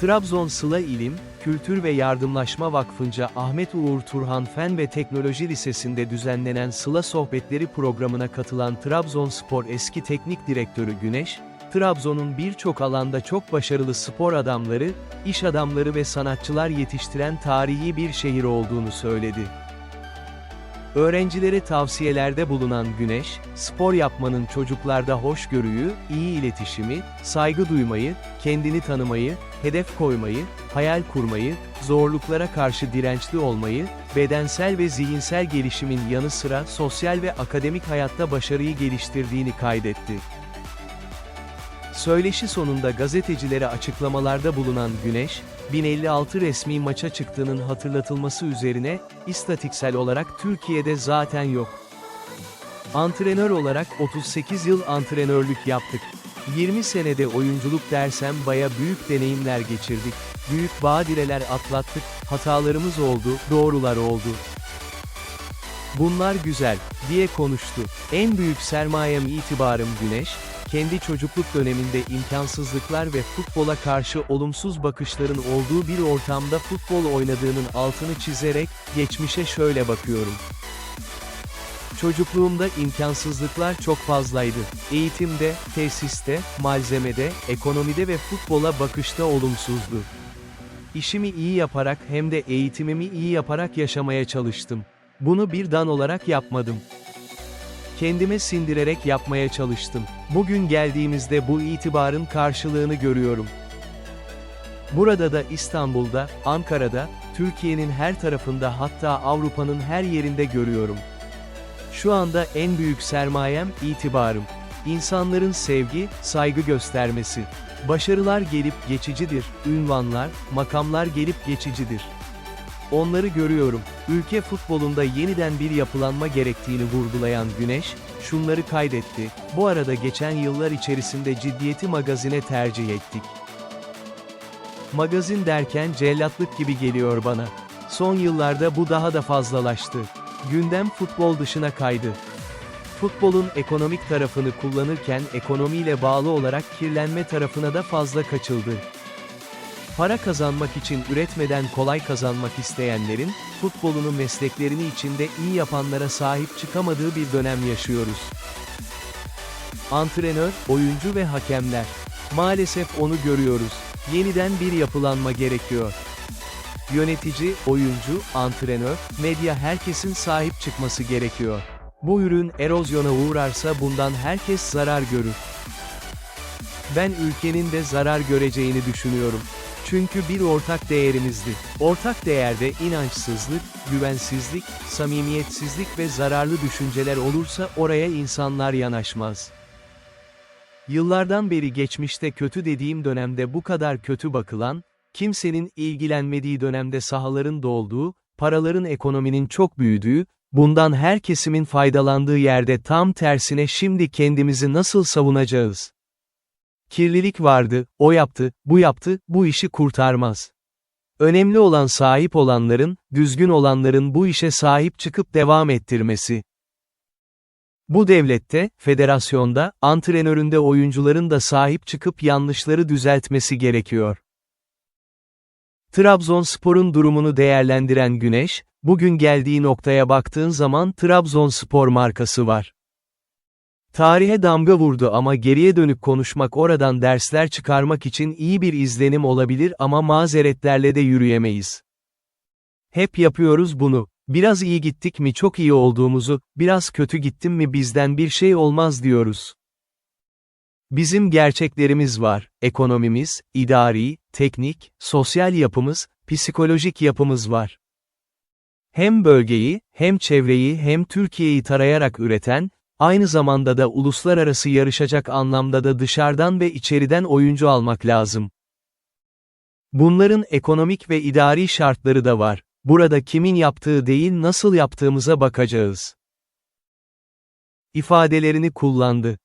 Trabzon Sıla İlim, Kültür ve Yardımlaşma Vakfı'nca Ahmet Uğur Turhan Fen ve Teknoloji Lisesi'nde düzenlenen Sıla Sohbetleri programına katılan Trabzonspor eski teknik direktörü Güneş, Trabzon'un birçok alanda çok başarılı spor adamları, iş adamları ve sanatçılar yetiştiren tarihi bir şehir olduğunu söyledi. Öğrencilere tavsiyelerde bulunan Güneş, spor yapmanın çocuklarda hoşgörüyü, iyi iletişimi, saygı duymayı, kendini tanımayı, hedef koymayı, hayal kurmayı, zorluklara karşı dirençli olmayı, bedensel ve zihinsel gelişimin yanı sıra sosyal ve akademik hayatta başarıyı geliştirdiğini kaydetti. Söyleşi sonunda gazetecilere açıklamalarda bulunan Güneş, 1056 resmi maça çıktığının hatırlatılması üzerine, istatiksel olarak Türkiye'de zaten yok. Antrenör olarak 38 yıl antrenörlük yaptık. 20 senede oyunculuk dersem baya büyük deneyimler geçirdik. Büyük badireler atlattık, hatalarımız oldu, doğrular oldu. Bunlar güzel, diye konuştu. En büyük sermayem itibarım Güneş, kendi çocukluk döneminde imkansızlıklar ve futbola karşı olumsuz bakışların olduğu bir ortamda futbol oynadığının altını çizerek, geçmişe şöyle bakıyorum. Çocukluğumda imkansızlıklar çok fazlaydı. Eğitimde, tesiste, malzemede, ekonomide ve futbola bakışta olumsuzdu. İşimi iyi yaparak hem de eğitimimi iyi yaparak yaşamaya çalıştım. Bunu bir dan olarak yapmadım. Kendime sindirerek yapmaya çalıştım. Bugün geldiğimizde bu itibarın karşılığını görüyorum. Burada da İstanbul'da, Ankara'da, Türkiye'nin her tarafında hatta Avrupa'nın her yerinde görüyorum. Şu anda en büyük sermayem itibarım. İnsanların sevgi, saygı göstermesi. Başarılar gelip geçicidir, ünvanlar, makamlar gelip geçicidir. Onları görüyorum. Ülke futbolunda yeniden bir yapılanma gerektiğini vurgulayan Güneş, şunları kaydetti. Bu arada geçen yıllar içerisinde ciddiyeti magazine tercih ettik. Magazin derken cellatlık gibi geliyor bana. Son yıllarda bu daha da fazlalaştı. Gündem futbol dışına kaydı. Futbolun ekonomik tarafını kullanırken ekonomiyle bağlı olarak kirlenme tarafına da fazla kaçıldı. Para kazanmak için üretmeden kolay kazanmak isteyenlerin, futbolunu mesleklerini içinde iyi yapanlara sahip çıkamadığı bir dönem yaşıyoruz. Antrenör, oyuncu ve hakemler. Maalesef onu görüyoruz. Yeniden bir yapılanma gerekiyor. Yönetici, oyuncu, antrenör, medya herkesin sahip çıkması gerekiyor. Bu ürün erozyona uğrarsa bundan herkes zarar görür. Ben ülkenin de zarar göreceğini düşünüyorum. Çünkü bir ortak değerimizdi. Ortak değerde inançsızlık, güvensizlik, samimiyetsizlik ve zararlı düşünceler olursa oraya insanlar yanaşmaz. Yıllardan beri geçmişte kötü dediğim dönemde bu kadar kötü bakılan, kimsenin ilgilenmediği dönemde sahaların dolduğu, paraların ekonominin çok büyüdüğü, bundan her kesimin faydalandığı yerde tam tersine şimdi kendimizi nasıl savunacağız? Kirlilik vardı, o yaptı, bu yaptı, bu işi kurtarmaz. Önemli olan sahip olanların, düzgün olanların bu işe sahip çıkıp devam ettirmesi. Bu devlette, federasyonda, antrenöründe oyuncuların da sahip çıkıp yanlışları düzeltmesi gerekiyor. Trabzonspor'un durumunu değerlendiren Güneş, bugün geldiği noktaya baktığın zaman Trabzonspor markası var. Tarihe damga vurdu ama geriye dönük konuşmak oradan dersler çıkarmak için iyi bir izlenim olabilir ama mazeretlerle de yürüyemeyiz. Hep yapıyoruz bunu. Biraz iyi gittik mi çok iyi olduğumuzu, biraz kötü gittim mi bizden bir şey olmaz diyoruz. Bizim gerçeklerimiz var, ekonomimiz, idari, teknik, sosyal yapımız, psikolojik yapımız var. Hem bölgeyi, hem çevreyi hem Türkiye'yi tarayarak üreten, aynı zamanda da uluslararası yarışacak anlamda da dışarıdan ve içeriden oyuncu almak lazım. Bunların ekonomik ve idari şartları da var. Burada kimin yaptığı değil nasıl yaptığımıza bakacağız. ifadelerini kullandı.